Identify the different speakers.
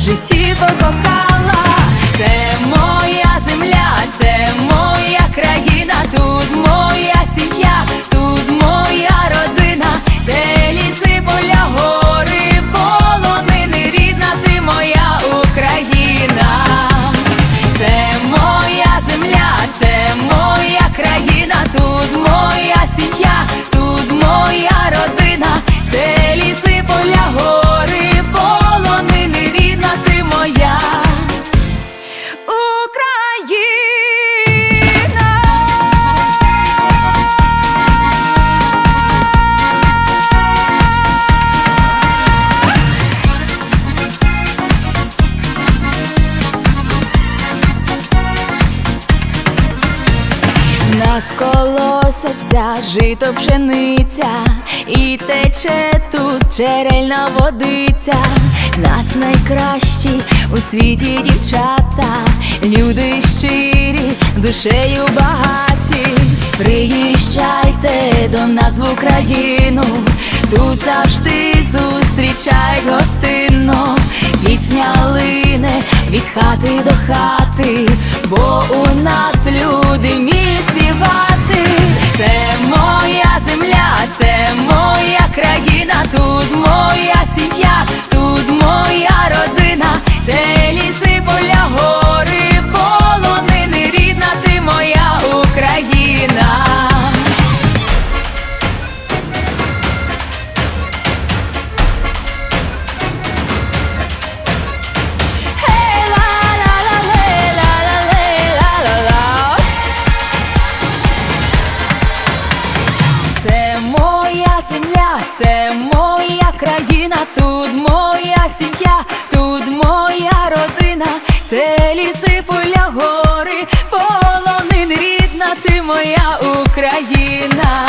Speaker 1: житті покохала. Нас колосяться жито пшениця, і тече тут черельна водиця. Нас найкращі у світі дівчата, люди щирі, душею багаті. Приїжджайте до нас в Україну, тут завжди зустрічають гостинно. Пісня лине від хати до хати, тут країна, тут моя сім'я, тут моя родина, це ліси, поля, гори, полонин рідна, ти моя Україна.